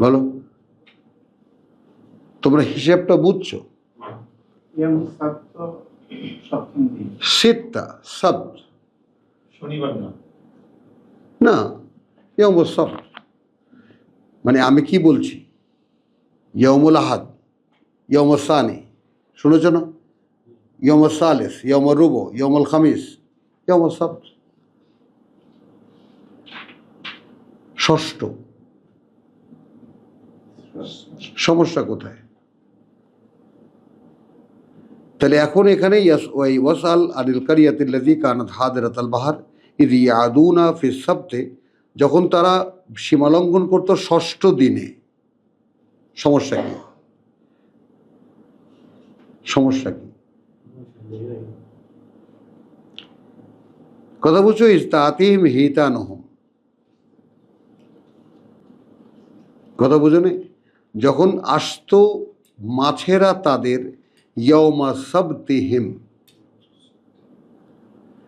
বলো। তোমরা হিসেবটা বুঝছ? সিত্তা শনিবার না। না ইয়ম সব মানে আমি কি বলছি? ইয়মুল আহাদ ইয়ম সানি। শুনেছ না? ইয়ম সালেস ইয়ম রুবো ইয়মুল খামিস ইয়ম সব ষষ্ঠ। সমস্যা কোথায়? তাহলে এখন এখানে ওয়াসাল আনিল কারিয়াতিল্লাজি কানাত হাদিরাত বাহার ইদ ইয়াদুনা ফি সাবতে, যখন তারা সীমালঙ্ঘন করতো ষষ্ঠ দিনে। সমস্যা কি? সমস্যা কি? কথা বুঝছ ইস্তাতিম হিতানহম। কথা বুঝো নে? যখন আসতো মাছেরা তাদের ইয়মা সাবতিহিম।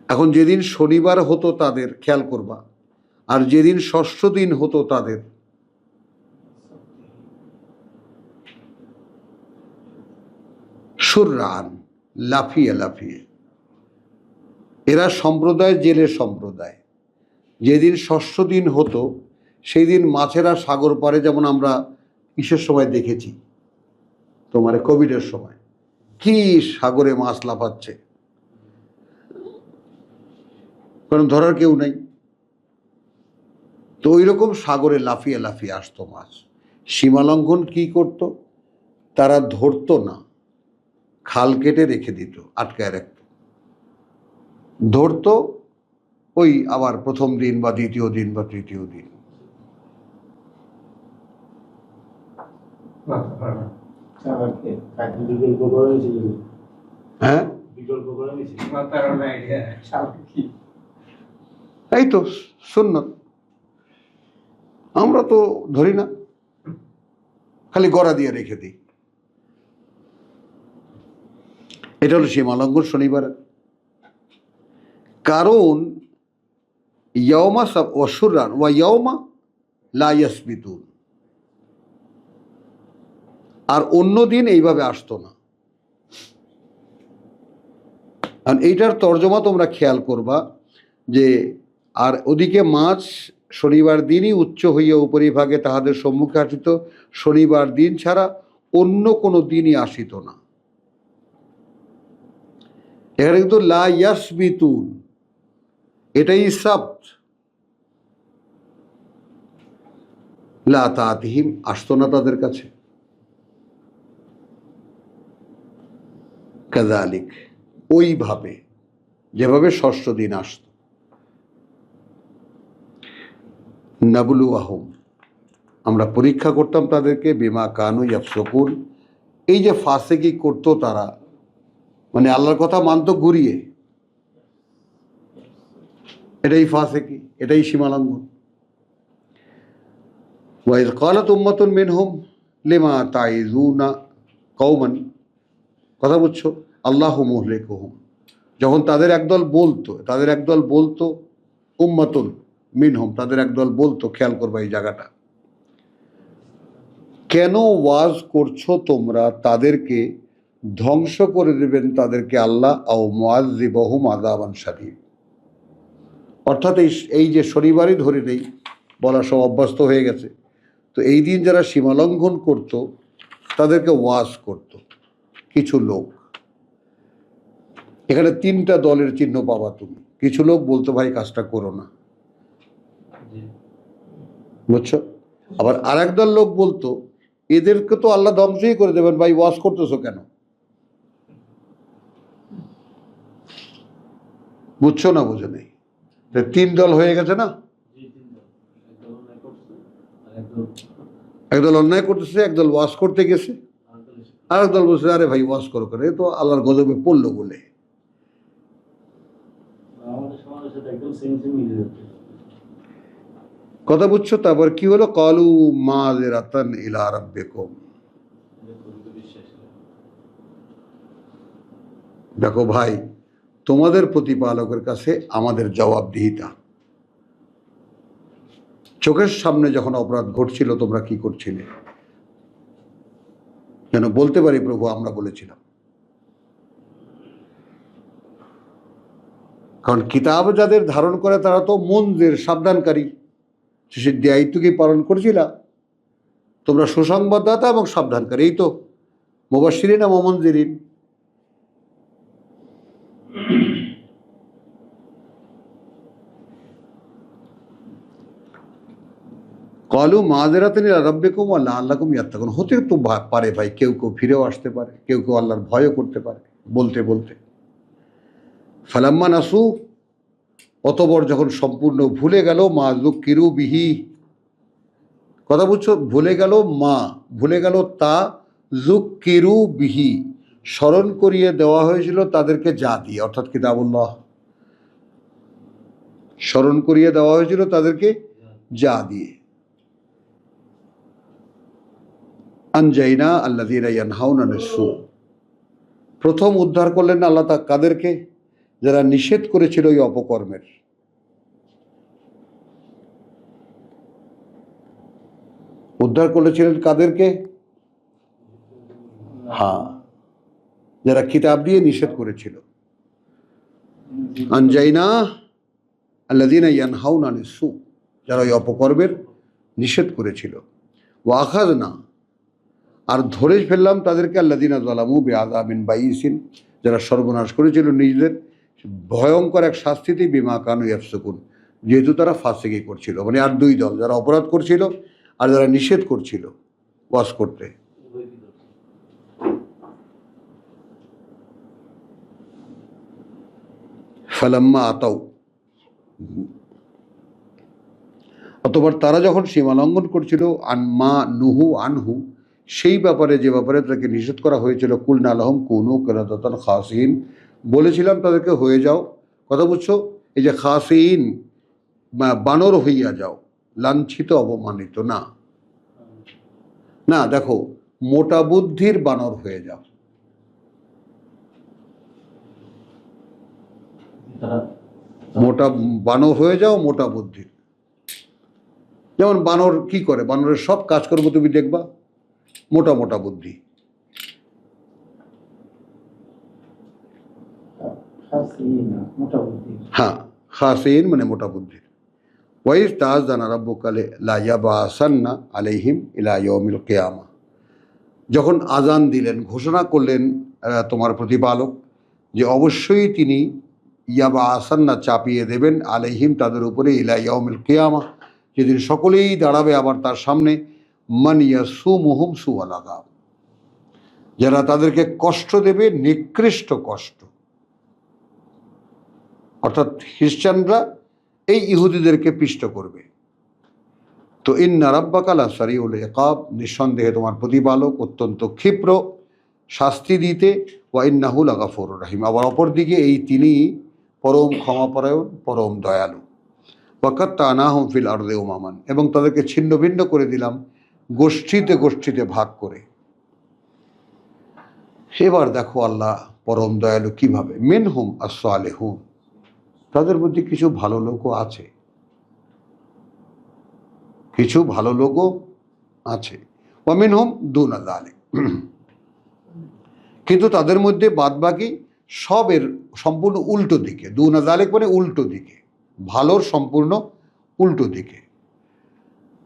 এখন যেদিন শনিবার হতো তাদের, খেয়াল করবা। আর যেদিন ষষ্ঠ দিন হতো তাদের, সুররান, লাফিয়ে লাফিয়ে। এরা সম্প্রদায় জেলের সম্প্রদায়। যেদিন ষষ্ঠ দিন হতো, সেই দিন মাছেরা সাগর পারে যেমন আমরা কিসের সময় দেখেছি? তোমার কোভিডের সময়। কি সাগরে মাছ লাফাচ্ছে? কারণ ধরার কেউ নাই। তো ওই রকম সাগরে লাফিয়ে লাফিয়ে আসতো মাছ। সীমালঙ্ঘন কি করত? তারা ধরতো না। খাল কেটে রেখে দিত, আটকায় রাখত। ধরতো, ওই আবার প্রথম দিন বা দ্বিতীয় দিন বা তৃতীয় দিন চালাকে কাজে বিকল্প করে নিয়েছিল হ্যাঁ এই তো সুন্নত আমরা তো ধরি না খালি গড়া দিয়ে রেখে দিই এটা হলো সীমালঙ্ঘন শনিবার কারণ ইয়মা সব অসুরান ওয়া ইয়মা লাইয়াসবিতুন আর অন্য দিন এইভাবে আসতো না। আর এইটার তর্জমা তোমরা খেয়াল করবা যে, আর ওদিকে মাছ শনিবার দিনই উচ্চ হইয়া উপরিভাগে তাহাদের সম্মুখে আসিত, শনিবার দিন ছাড়া অন্য কোনো দিনই আসিত না। এখানে কিন্তু লা ইয়াসবিতুন, এটাই সাপ্ত লা তাতিহিম আসতো না তাদের কাছে। কাদালিক, ওইভাবে, যেভাবে ষষ্ঠ দিন আসতো। নাবুলু আহম আমরা পরীক্ষা করতাম তাদেরকে, বিমা কানু ইয়াফসকুন। এই যে ফাসেকি করতো তারা মানে আল্লাহর কথা মানতো ঘুরিয়ে। এটাই ফাসেকি এটাই সীমালঙ্ঘন ওয়াইজ কালাত উম্মাতুন মিনহুম লিমা তাইজুনা কৌমান কথা বুঝছ? আল্লাহ মুহলেকুহুম যখন তাদের একদল বলতো, তাদের একদল বলতো, উম্মাতুন মিনহম, তাদের একদল বলতো, খেয়াল করবা এই জায়গাটা। কেন ওয়াজ করছ তোমরা? তাদেরকে ধ্বংস করে দেবেন তাদেরকে আল্লাহ, আও মোয়াজিবহুম আদাবান সাদিব অর্থাৎ এই এই যে শনিবারই ধরে নেই, বলা সব অভ্যস্ত হয়ে গেছে। তো এই দিন যারা সীমালঙ্ঘন করত, তাদেরকে ওয়াজ করত। কিছু লোক। এখানে তিনটা দলের চিহ্ন পাবা তুমি। কিছু লোক বলতো ভাই কাজটা করো না। বুঝছ? আবার আর একদল লোক বলতো এদেরকে তো আল্লাহ ধ্বংসই করে দেবেন ভাই ওয়াশ করতেছো কেন? বুঝছ না বুঝে নেই? তিন দল হয়ে গেছে না? একদল অন্যায় করতেছে একদল ওয়াশ করতে গেছে। আর একদল বলছে আরে ভাই ওয়াশ করো করে এ তো আল্লাহর গজবে পড়ল বলে আমাদের সমাজের কথা বুঝছ তারপর কি হলো? কলু মা রাতন ইলা দেখো ভাই, তোমাদের প্রতিপালকের কাছে আমাদের জবাবদিহিতা। চোখের সামনে যখন অপরাধ ঘটছিল, তোমরা কি করছিলে? যেন বলতে পারি প্রভু, আমরা বলেছিলাম। কারণ কিতাব যাদের ধারণ করে তারা তো মনদের সাবধানকারী। সে দায়িত্ব কি পালন করছিলা? তোমরা সুসংবাদদাতা এবং সাবধানকারী, এই তো। মোবাসিরিন এবং মমনজিরিন। কলু মাদেরাতেন রব্বেকুম আল্লাহ আল্লাহকুম ইয়াত্তাকুন। হতে তো পারে ভাই, কেউ কেউ ফিরেও আসতে পারে, কেউ কেউ আল্লাহর ভয়ও করতে পারে, বলতে বলতে। ফালাম্মা নাসু, অতবর যখন সম্পূর্ণ ভুলে গেল, মা কিরু বিহি। কথা বুঝছ? ভুলে গেল মা, ভুলে গেল তা কিরু বিহি। স্মরণ করিয়ে দেওয়া হয়েছিল তাদেরকে যা দিয়ে, অর্থাৎ কিতাবুল্লাহ। স্মরণ করিয়ে দেওয়া হয়েছিল তাদেরকে যা দিয়ে। আনজাইনা নিসু প্রথম উদ্ধার করলেন আল্লাহ তা কাদেরকে? যারা নিষেধ করেছিল ওই অপকর্মের। উদ্ধার করেছিলেন কাদেরকে? হ্যাঁ। যারা কিতাব দিয়ে নিষেধ করেছিল। আনজাইনা আল্লাদিনা ইয়ানহাউনা নিসু যারা ওই অপকর্মের নিষেধ করেছিল। ওয়াখাজ না আর ধরে ফেললাম তাদেরকে আল্লাদিনা জালামু বে আজাবিন বাইসিন, যারা সর্বনাশ করেছিল নিজেদের। ভয়ঙ্কর এক শাস্তিতেই বিমা কানু ইয়াফসুকুন যেহেতু তারা ফাঁসেকি করছিল মানে আর দুই দল, যারা অপরাধ করছিল আর যারা নিষেধ করছিল ওয়াশ করতে। ফালাম্মা আতাও অতবার তারা যখন সীমা লঙ্ঘন করছিল আনমা নুহু আনহু, সেই ব্যাপারে, যে ব্যাপারে তাকে নিষেধ করা হয়েছিল কুল নালহম কুনু কেরাতন খাসিন বলেছিলাম তাদেরকে হয়ে যাও। কথা বুঝছ? এই যে খাসিন বানর হইয়া যাও, লাঞ্ছিত, অপমানিত, না। না, দেখো, মোটা বুদ্ধির বানর হয়ে যাও। মোটা বানর হয়ে যাও, মোটা বুদ্ধির। যেমন বানর কি করে? বানরের সব কাজকর্ম তুমি দেখবা, মোটা মোটা বুদ্ধি। হ্যাঁ খাসিন মানে মোটা বুদ্ধির ওয়াইজ তাজ দানা রব্বকালে লাইয়াবাসান্না আলাইহিম ইলা ইয়মিল কেয়ামা। যখন আজান দিলেন, ঘোষণা করলেন তোমার প্রতিপালক, যে অবশ্যই তিনি ইয়াবা আসান্না চাপিয়ে দেবেন, আলাইহিম তাদের উপরে ইলা ইয়মিল কেয়ামা। যেদিন সকলেই দাঁড়াবে আবার তার সামনে, মান ইয়াসু মুহুম সু আলাদা যারা তাদেরকে কষ্ট দেবে, নিকৃষ্ট কষ্ট। অর্থাৎ খ্রিস্টানরা এই ইহুদিদেরকে পিষ্ট করবে। তো ইন্না রাব্বাকালা সারিউল একাব নিঃসন্দেহে তোমার প্রতিপালক অত্যন্ত ক্ষিপ্র শাস্তি দিতে, ওয়া ইন্নাহুল আগাফর রাহিম। আবার অপরদিকে এই তিনি পরম ক্ষমাপরায়ণ, পরম দয়ালু। ওয়াকাত তানাহম ফিল আর্দে উমামান, এবং তাদেরকে ছিন্ন ভিন্ন করে দিলাম, গোষ্ঠীতে গোষ্ঠীতে ভাগ করে। এবার দেখো আল্লাহ পরম দয়ালু কীভাবে। মিনহুম আসলেহুন তাদের মধ্যে কিছু ভালো লোকও আছে। কিছু ভালো লোকও আছে। অমিন হোম দালে কিন্তু তাদের মধ্যে বাদবাকি সবের সম্পূর্ণ উল্টো দিকে। দুনা দালেক মানে উল্টো দিকে। ভালোর সম্পূর্ণ উল্টো দিকে।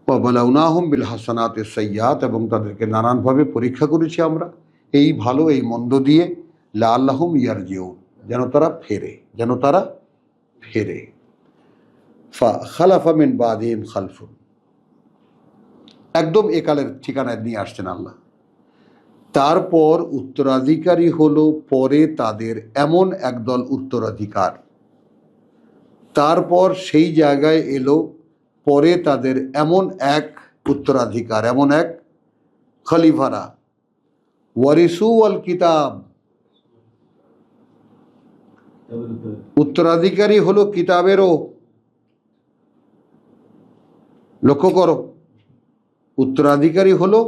বলাউনাহম বিল হাসানাতে সৈয়াত এবং তাদেরকে নানানভাবে পরীক্ষা করেছি আমরা। এই ভালো, এই মন্দ দিয়ে লা আল্লাহম ইয়ার যেন তারা ফেরে, যেন তারা ফেরে। খালাফা মিন বাদিম খালফুন। একদম একালের ঠিকানায় নিয়ে আসছেন আল্লাহ। তারপর উত্তরাধিকারী হলো, পরে তাদের এমন একদল উত্তরাধিকার। তারপর সেই জায়গায় এলো, পরে তাদের এমন এক উত্তরাধিকার, এমন এক খলিফারা। ওয়ারিসু আল কিতাব। উত্তরাধিকারী হলো কিতাবেরও, লক্ষ্য করো, উত্তরাধিকারী হলো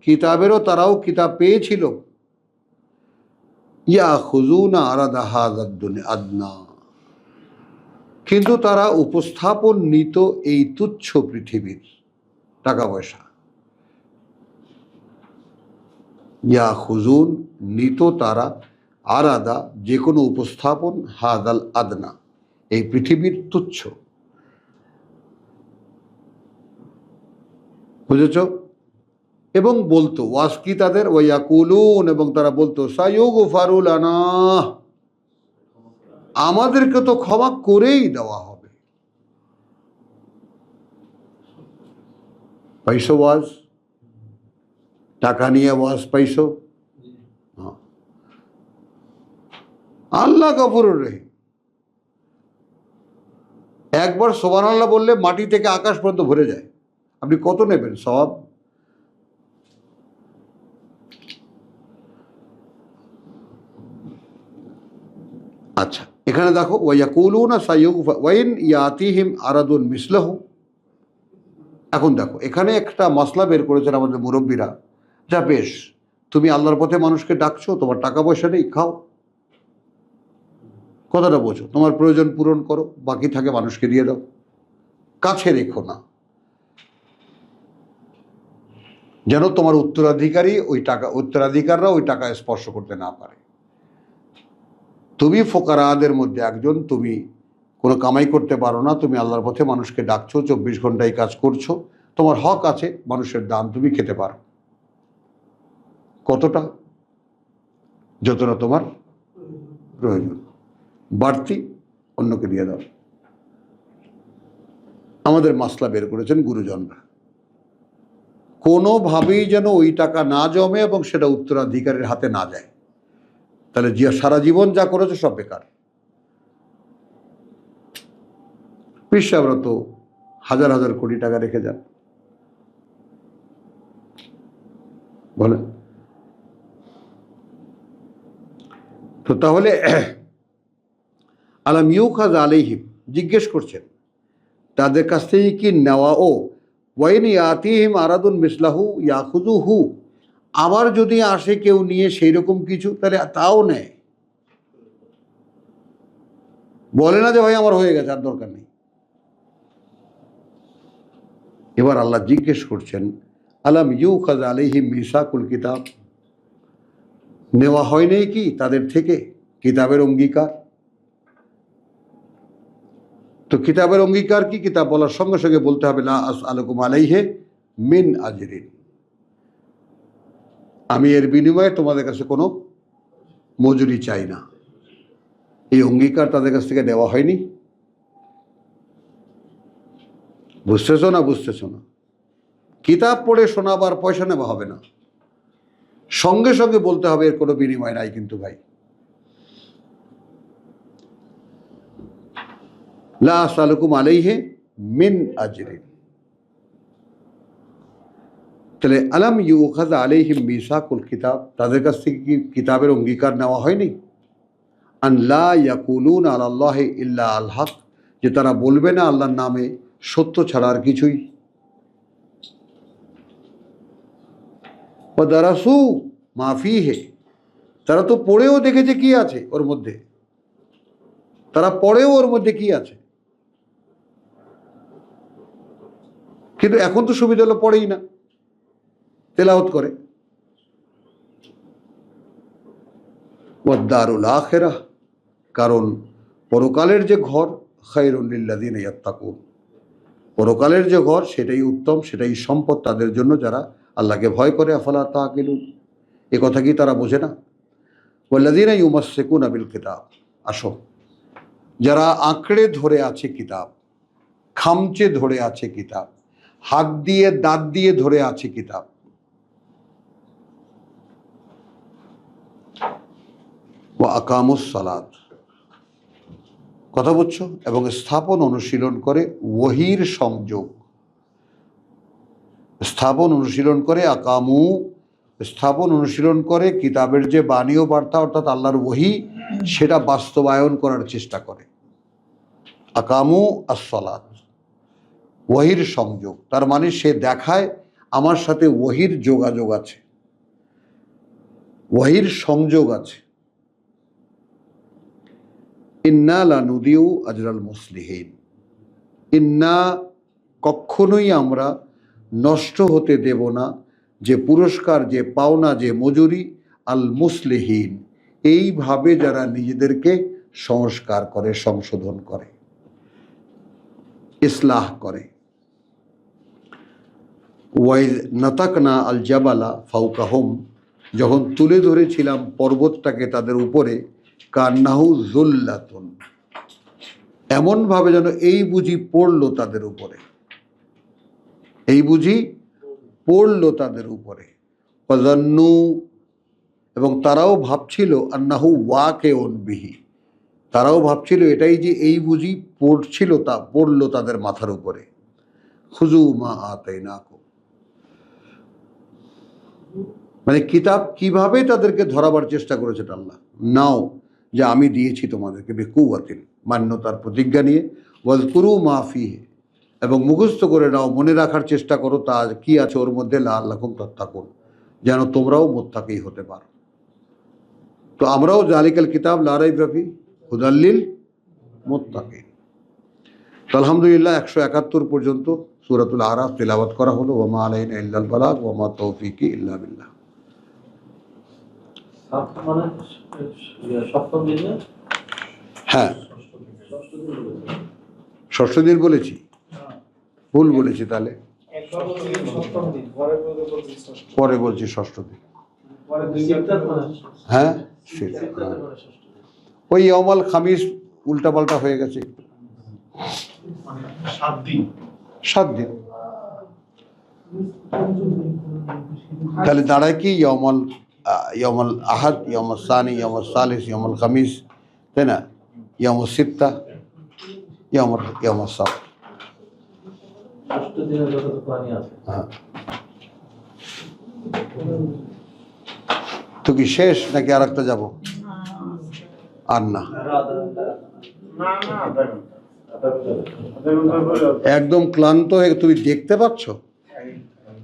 কিতাবেরও, তারাও কিতাব পেয়েছিল। ইয়া খুজুনা হাজাদ্দুনে আদনা। কিন্তু তারা উপস্থাপন নিত এই তুচ্ছ পৃথিবীর টাকা পয়সা। ইয়া খুজুন নিত তারা আরাদা যে কোনো উপস্থাপন হাদাল আদনা, এই পৃথিবীর তুচ্ছ। বুঝেছ? এবং বলতো ওয়াস কি তাদের? ওয়াকুলুন এবং তারা বলতো সায়ুগ ফারুল আনা আমাদেরকে তো ক্ষমা করেই দেওয়া হবে। পাইছো ওয়াজ? টাকা নিয়ে ওয়াজ পাইছো হ্যাঁ। আল্লাহ গফুরুর রহিম। একবার সোবান আল্লাহ বললে মাটি থেকে আকাশ পর্যন্ত ভরে যায়। আপনি কত নেবেন সব আচ্ছা এখানে দেখো ওয়াকুলুনা সাইয়ুগ ওয়াইন ইয়াতিহিম আরাদুন মিসলাহু। এখন দেখো, এখানে একটা মশলা বের করেছেন আমাদের মুরব্বীরা। যা বেশ, তুমি আল্লাহর পথে মানুষকে ডাকছো, তোমার টাকা পয়সা নেই, খাও। কথাটা বোঝো। তোমার প্রয়োজন পূরণ করো, বাকি থাকে মানুষকে দিয়ে দাও। কাছে রেখো না। যেন তোমার উত্তরাধিকারী ওই টাকা, উত্তরাধিকাররা ওই টাকা স্পর্শ করতে না পারে। তুমি ফোকারাদের মধ্যে একজন, তুমি কোনো কামাই করতে পারো না, তুমি আল্লাহর পথে মানুষকে ডাকছো, চব্বিশ ঘন্টায় কাজ করছ, তোমার হক আছে, মানুষের দান তুমি খেতে পারো। কতটা? যতটা তোমার প্রয়োজন। বাড়তি অন্যকে দিয়ে দাও। আমাদের মাসলা বের করেছেন গুরুজনরা। কোনোভাবেই যেন ওই টাকা না জমে এবং সেটা উত্তরাধিকারের হাতে না যায়। তাহলে যে সারা জীবন যা করেছে সব বেকার। পীর তো হাজার হাজার কোটি টাকা রেখে যান। বলেন। তো তাহলে আলাম ইউখাজ আলাইহিম, জিজ্ঞেস করছেন, তাদের কাছ থেকে কি নেওয়া ও ওয়াইন ইয়াতিহিম আরাদুন মিসলাহু ইয়াখুজু হু আবার যদি আসে কেউ নিয়ে সেই রকম কিছু, তাহলে তাও নেয়। বলে না যে ভাই আমার হয়ে গেছে, আর দরকার নেই। এবার আল্লাহ জিজ্ঞেস করছেন, আলাম ইউ খাজ আলিহিম মিসাকুল কিতাব? নেওয়া হয় কি তাদের থেকে? কিতাবের অঙ্গীকার? তো কিতাবের অঙ্গীকার কি? কিতাব বলার সঙ্গে সঙ্গে বলতে হবে না আস আলকুম আলাইহে মিন আজরিন। আমি এর বিনিময়ে তোমাদের কাছে কোনো মজুরি চাই না। এই অঙ্গীকার তাদের কাছ থেকে দেওয়া হয়নি। বুঝতেছো না? বুঝতেছো না। কিতাব পড়ে শোনাবার পয়সা নেওয়া হবে না। সঙ্গে সঙ্গে বলতে হবে, এর কোনো বিনিময় নাই কিন্তু ভাই। লা সালুকুম আলাইহে মিন আজরিন তাহলে আলাম ইউখাজ আলাইহিম মিসাকুল কিতাব, তাদের কাছ থেকে কি কিতাবের অঙ্গীকার নেওয়া হয়নি? আন লা ইয়াকুলুন আল্লাহ ইল্লা আল হক, যে তারা বলবে না আল্লাহর নামে সত্য ছাড়া আর কিছুই। দারাসু মাফি হে তারা তো পড়েও দেখেছে কি আছে ওর মধ্যে। তারা পড়েও ওর মধ্যে কি আছে? কিন্তু এখন তো সুবিধা হলো পড়েই না। তেলাওত করে। ওয়াদ্দারুল আখেরা কারণ পরকালের যে ঘর খাইরুল্লিল্লাদিন ইয়াত্তাকুন। পরকালের যে ঘর, সেটাই উত্তম, সেটাই সম্পদ তাদের জন্য যারা আল্লাহকে ভয় করে, আফালা তাকিলুন। এ কথা কি তারা বোঝে না? ওয়াল্লাদিনা ইউমাসেকুন আবিল কিতাব। আসো। যারা আঁকড়ে ধরে আছে কিতাব, খামচে ধরে আছে কিতাব হাত দিয়ে দাঁত দিয়ে ধরে আছে কিতাব। ও সালাত। কথা বুঝছ এবং স্থাপন অনুশীলন করে ওহির সংযোগ। স্থাপন অনুশীলন করে আকামু। স্থাপন অনুশীলন করে কিতাবের যে বাণীয় বার্তা অর্থাৎ আল্লাহর ওহি, সেটা বাস্তবায়ন করার চেষ্টা করে। আকামু আসলাত ওহির সংযোগ। তার মানে সে দেখায়, আমার সাথে ওহির যোগাযোগ আছে। ওহির সংযোগ আছে। ইন্না লানুদিউ আজরাল মুসলিহীন। ইন্না কখনোই আমরা নষ্ট হতে দেব না, যে পুরস্কার, যে পাওনা, যে মজুরি, আল মুসলিহীন। এইভাবে যারা নিজেদেরকে সংস্কার করে, সংশোধন করে, ইসলাহ করে। ওয়াইজ নাতাকনা আল জাবালা ফাউকাহম, যখন তুলে ধরেছিলাম পর্বতটাকে তাদের উপরে, কান্নাহু জুল্লাতুন। এমনভাবে যেন এই বুঝি পড়ল তাদের উপরে। এই বুঝি পড়ল তাদের উপরে। অজান্নু এবং তারাও ভাবছিল, আন্নাহু ওয়াকে অনবিহি তারাও ভাবছিল, এটাই যে এই বুঝি পড়ছিল তা, পড়ল তাদের মাথার উপরে। খুজু মা আতাই না মানে কিতাব কীভাবে তাদেরকে ধরাবার চেষ্টা করেছে আল্লাহ। নাও, যে আমি দিয়েছি তোমাদেরকে বেকুয়াতিন মান্যতার প্রতিজ্ঞা নিয়ে। ওয়াজকুরু মাফি এবং মুখস্থ করে নাও, মনে রাখার চেষ্টা করো তা কি আছে ওর মধ্যে লাল লাখুম তত্তাকুন, যেন তোমরাও মোত্তাকেই হতে পারো। তো আমরাও জালিকাল কিতাব লারাই ব্যাপী হুদাল্লিল মোত্তাকে তো আলহামদুলিল্লাহ একশো একাত্তর পর্যন্ত সুরাতুল আরাফ তেলাওয়াত করা হলো ওমা আলাইন ইল্লাল বালাগ ওমা তৌফিকি ইল্লা বিল্লাহ। সাত মানে ইয়ে, হ্যাঁ। ষষ্ঠ দিন বলেছে। বলেছি? ভুল বলেছি তাহলে। পরে বলছি ষষ্ঠ দিন। মানে হ্যাঁ? মানে ষষ্ঠ দিন। ওই অমল খামিস উল্টাপাল্টা হয়ে গেছে। সাত দিন। সাত দিন। তাহলে দাঁড়ায় কি? ইয়মল ইয়মল আহাদ ইয়মল সানি ইয়মল সালিস ইয়মল খামিস, তাই না? ইয়মল সিত্তা ইয়মল ইয়মল সাত। হ্যাঁ। তো কি শেষ নাকি আর একটা যাব? আর না। একদম ক্লান্ত হয়ে তুমি দেখতে পাচ্ছ?